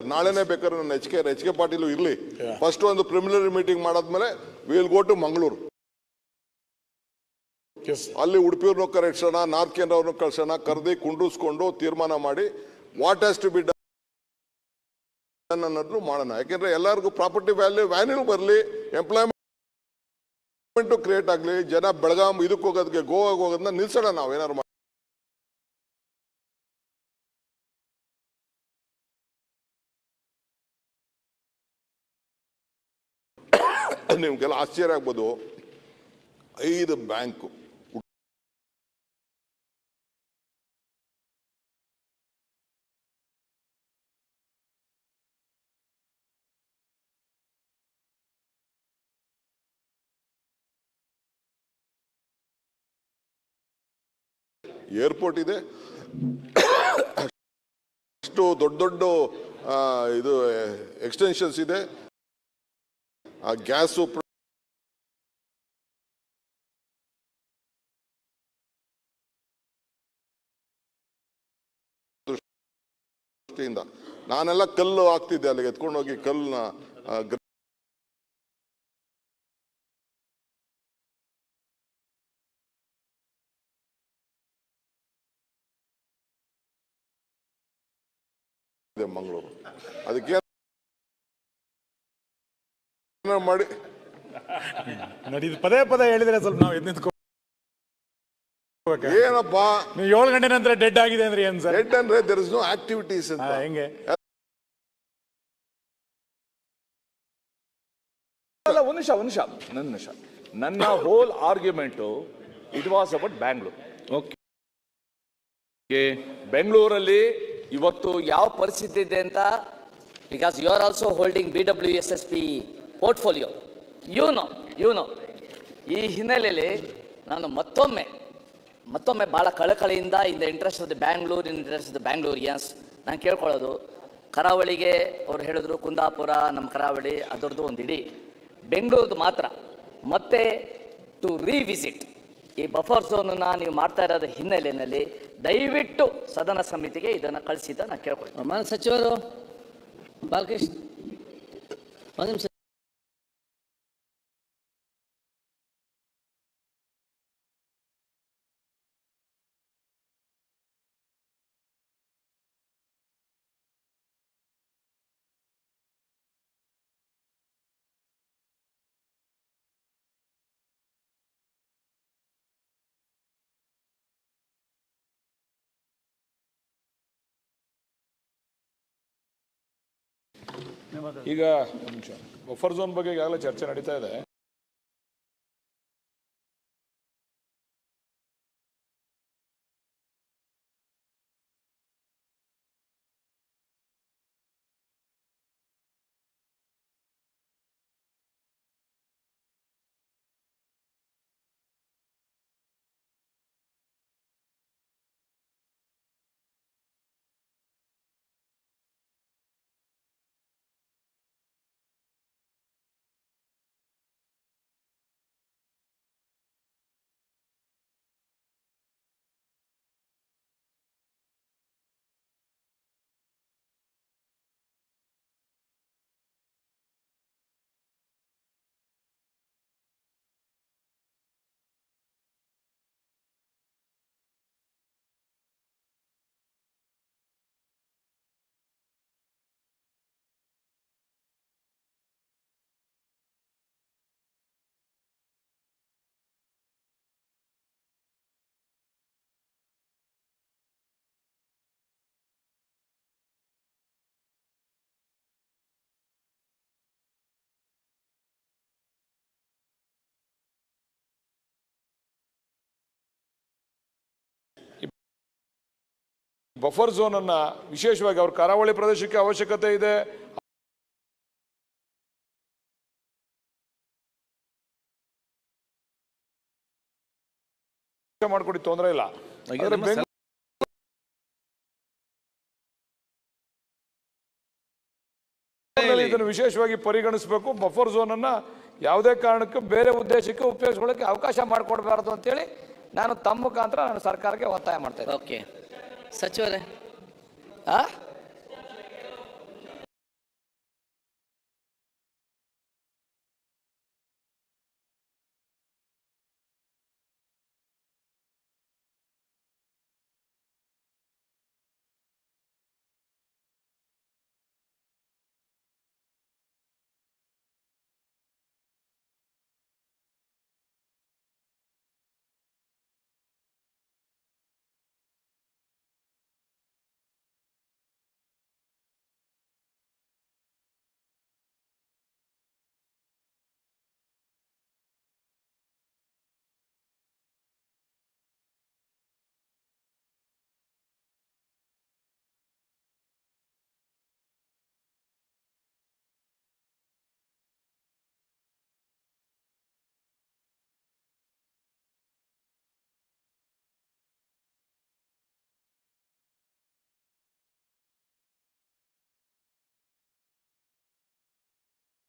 ನಾಳೆನೇ ಬೇಕಾದ್ರೆ ನನ್ನ H K H K Patil ಇರ್ಲಿ. ಫಸ್ಟ್ ಒಂದು ಪ್ರಿಮಿನರಿ ಮೀಟಿಂಗ್ ಮಾಡಾದ್ಮೇಲೆ ವಿಲ್ ಗೋ ಟು ಮಂಗಳೂರು ಅಲ್ಲಿ ಉಡುಪಿಯವ್ರನ್ನೂ ಕರೆಸೋಣ ನಾರ್ತ್ ಕೇಂದ್ರವ್ರನ್ನೂ ಕಳ್ಸೋಣ ಕರೆದಿ ಕುಂಡಿಸ್ಕೊಂಡು ತೀರ್ಮಾನ ಮಾಡಿ what has to be done ಅನ್ನೋದು ಮಾಡೋಣ. ಯಾಕೆಂದ್ರೆ ಎಲ್ಲರಿಗೂ ಪ್ರಾಪರ್ಟಿ ವ್ಯಾಲ್ಯೂ ವ್ಯಾಲ್ಯೂ ಬರಲಿ ಎಂಪ್ಲಾಯ್ಮೆಂಟ್ ಕ್ರಿಯೇಟ್ ಆಗಲಿ ಜನ ಬೆಳಗಾಂ ಇದಕ್ಕೆ ಹೋಗೋದಕ್ಕೆ ಗೋವಾಗ ಹೋಗೋದನ್ನ ನಿಲ್ಸೋಣ ನಾವು ಏನಾದ್ರು ನಿಮ್ಗೆಲ್ಲ ಆಶ್ಚರ್ಯ ಆಗ್ಬೋದು. ಐದು ಬ್ಯಾಂಕು. ಏರ್ಪೋರ್ಟ್ ಇದೆ. ಅಷ್ಟು ದೊಡ್ಡ ದೊಡ್ಡ ಇದು ಎಕ್ಸ್ಟೆನ್ಷನ್ಸ್ ಇದೆ. ಆ ಗ್ಯಾಸು ದೃಷ್ಟಿಯಿಂದ. ನಾನೆಲ್ಲ ಕಲ್ಲು ಹಾಕ್ತಿದ್ದೆ ಅಲ್ಲಿಗೆ ಎತ್ಕೊಂಡು ಹೋಗಿ ಕಲ್ಲನ್ನ ಮಂಗಳೂರು. ಅದಕ್ಕೆ ಏನಾದ್ರು ಮಾಡಿ. ನೋಡಿ ಇದು ಪದೇ ಪದೇ ಹೇಳಿದ್ರೆ ಸ್ವಲ್ಪ ನಾವು ಎದ್ದು ನಿಂತ್ಕೊ ಏನಪ್ಪಾ? ನೀವು ಏಳು ಗಂಟೆ ನಂತರ ಡೆಡ್ ಆಗಿದೆ ಅಂದ್ರೆ ಏನ್ ಸರ್? ಡೆಡ್ ಅಂದ್ರೆ ದರ್ ಇಸ್ ನೋ ಆಕ್ಟಿವಿಟೀಸ್ ಅಂತ. ಹೆಂಗೆ? ಅಲ್ಲ ಒಂದು ನಿಮಿಷ ಒಂದು ನಿಮಿಷ. ನನ್ನ ನಿಮಿಷ. ನನ್ನ whole argument it was about Bangalore okay ಬೆಂಗಳೂರಲ್ಲಿ ಇವತ್ತು ಯಾವ ಪರಿಸ್ಥಿತಿ ಇದೆ ಅಂತ? Because you are also holding B W S S P portfolio you know you know ಈ ಹಿನ್ನೆಲೆಯಲ್ಲಿ ನಾನು ಮತ್ತೊಮ್ಮೆ ಮತ್ತೊಮ್ಮೆ ಭಾಳ ಕಳಕಳಿಯಿಂದ ಇಂದ interest of the Bangalore in interest of the Bangaloreans ನಾನು ಕೇಳ್ಕೊಳ್ಳೋದು, ಕರಾವಳಿಗೆ ಅವ್ರು ಹೇಳಿದ್ರು, ಕುಂದಾಪುರ, ನಮ್ಮ ಕರಾವಳಿ, ಅದರದ್ದು ಒಂದು ಇಡೀ. ಬೆಂಗಳೂರದ್ದು ಮಾತ್ರ. ಮತ್ತೆ ಟು ರಿವಿಸಿಟ್ ಈ ಬಫರ್ ಝೋನನ್ನು ನೀವು ಮಾಡ್ತಾ ಇರೋದ ಹಿನ್ನೆಲೆಯಲ್ಲಿ ದಯವಿಟ್ಟು ಸದನ ಸಮಿತಿಗೆ ಇದನ್ನು ಕಳಿಸಿದ ನಾನು ಕೇಳ್ಕೊಳ್ತೀನಿ. ಮಾನ್ಯ ಸಚಿವರು, ಬಾಲಕೃಷ್ಣ ಈಗ ಬಫರ್ ಝೋನ್ ಬಗ್ಗೆ ಈಗಾಗಲೇ ಚರ್ಚೆ ನಡೀತಾ ಇದೆ. ಬಫರ್ ಝೋನ್ ಅನ್ನ ವಿಶೇಷವಾಗಿ ಅವ್ರ ಕರಾವಳಿ ಪ್ರದೇಶಕ್ಕೆ ಅವಶ್ಯಕತೆ ಇದೆ. ಮಾಡ್ಕೊಡಿ ತೊಂದರೆ ಇಲ್ಲ. ಇದನ್ನು ವಿಶೇಷವಾಗಿ ಪರಿಗಣಿಸಬೇಕು. ಬಫರ್ ಝೋನ್ ಅನ್ನ ಯಾವುದೇ ಕಾರಣಕ್ಕೂ ಬೇರೆ ಉದ್ದೇಶಕ್ಕೆ ಉಪಯೋಗಿಸ್ಕೊಳ್ಳೋಕೆ ಅವಕಾಶ ಮಾಡಿಕೊಡ್ಬಾರ್ದು ಅಂತೇಳಿ ನಾನು ತಮ್ಮ ಮುಖಾಂತರ ನಾನು ಸರ್ಕಾರಕ್ಕೆ ಒತ್ತಾಯ ಮಾಡ್ತಾ ಇದ್ದೀನಿ ಓಕೆ ಸಚಿವರೇ ಆ